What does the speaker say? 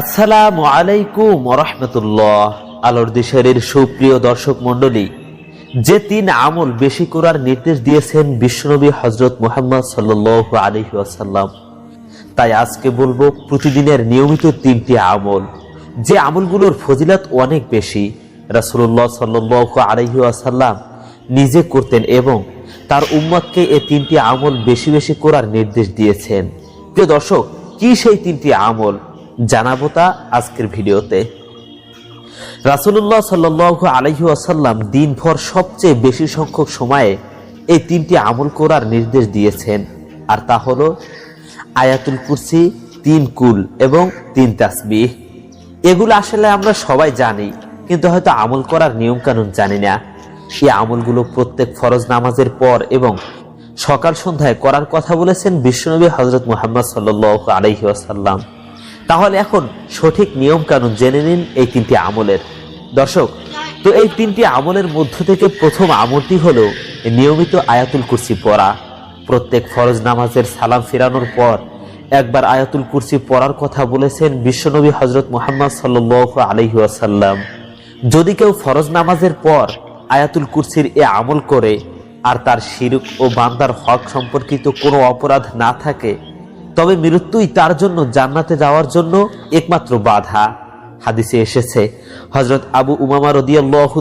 আসসালামু আলাইকুম রহমতুল্লাহ। আলোর দেশের সুপ্রিয় দর্শক মন্ডলী যে তিন আমল বেশি করার নির্দেশ দিয়েছেন বিশ্বনবী হজরত মুহাম্মদ সাল্লাহ আলহি আসাল্লাম তাই আজকে বলব প্রতিদিনের নিয়মিত তিনটি আমল। যে আমলগুলোর ফজিলত অনেক বেশি। রাসুল্লাহ সাল্লাহ আলহি আসাল্লাম নিজে করতেন এবং তার উম্মতকে এই তিনটি আমল বেশি বেশি করার নির্দেশ দিয়েছেন। প্রিয় দর্শক, কি সেই তিনটি আমল? জানাব তা আজকের ভিডিওতে। রাসুল্লাহ সাল্লাহ আলহি দিনভর সবচেয়ে বেশি সংখ্যক সময়ে এই তিনটি আমল করার নির্দেশ দিয়েছেন। আর তা হলো আয়াতুল কুরসি, তিন কুল এবং তিন তাসবিহ। এগুলো আসলে আমরা সবাই জানি, কিন্তু হয়তো আমল করার নিয়ম কানুন জানি না। এই আমলগুলো প্রত্যেক ফরজ নামাজের পর এবং সকাল সন্ধ্যায় করার কথা বলেছেন বিশ্বনবী হজরত মুহাম্মদ সাল্লাহ আলহি আসাল্লাম তাহলে এখন সঠিক নিয়ম কানুন জেনে নিন এই তিনটি আমলের। দর্শক, তো এই তিনটি আমলের মধ্য থেকে প্রথম আমলটি হলো নিয়মিত আয়াতুল কুরসি পড়া। প্রত্যেক ফরজ নামাজের সালাম ফিরানোর পর একবার আয়াতুল কুরসি পড়ার কথা বলেছেন বিশ্বনবী হজরত মোহাম্মদ সাল্লাহ আলহি আসাল্লাম যদি কেউ ফরজ নামাজের পর আয়াতুল কুরসির এ আমল করে আর তার শিরুক ও বান্দার হক সম্পর্কিত কোনো অপরাধ না থাকে তবে মৃত্যুই তার জন্য জান্নাতে যাওয়ার জন্য একমাত্র বাধা। হাদিসে এসেছে হজরত আবু উমামা রদিয়াল্লাহু